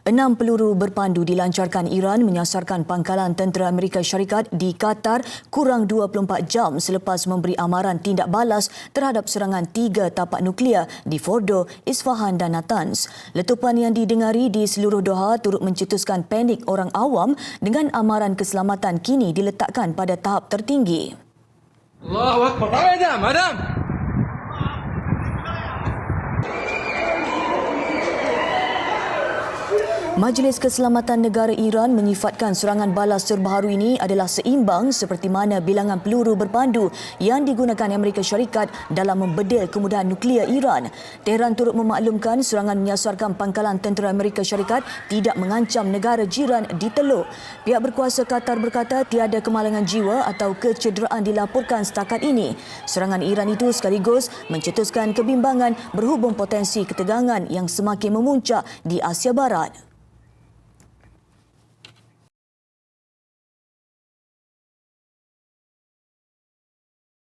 Enam peluru berpandu dilancarkan Iran menyasarkan pangkalan tentera Amerika Syarikat di Qatar kurang 24 jam selepas memberi amaran tindak balas terhadap serangan tiga tapak nuklear di Fordo, Isfahan dan Natanz. Letupan yang didengari di seluruh Doha turut mencetuskan panik orang awam dengan amaran keselamatan kini diletakkan pada tahap tertinggi. Allahu Akbar. Madam, madam. Majlis Keselamatan Negara Iran menyifatkan serangan balas terbaru ini adalah seimbang seperti mana bilangan peluru berpandu yang digunakan Amerika Syarikat dalam membedil kemudahan nuklear Iran. Tehran turut memaklumkan serangan menyasarkan pangkalan tentera Amerika Syarikat tidak mengancam negara jiran di Teluk. Pihak berkuasa Qatar berkata tiada kemalangan jiwa atau kecederaan dilaporkan setakat ini. Serangan Iran itu sekaligus mencetuskan kebimbangan berhubung potensi ketegangan yang semakin memuncak di Asia Barat.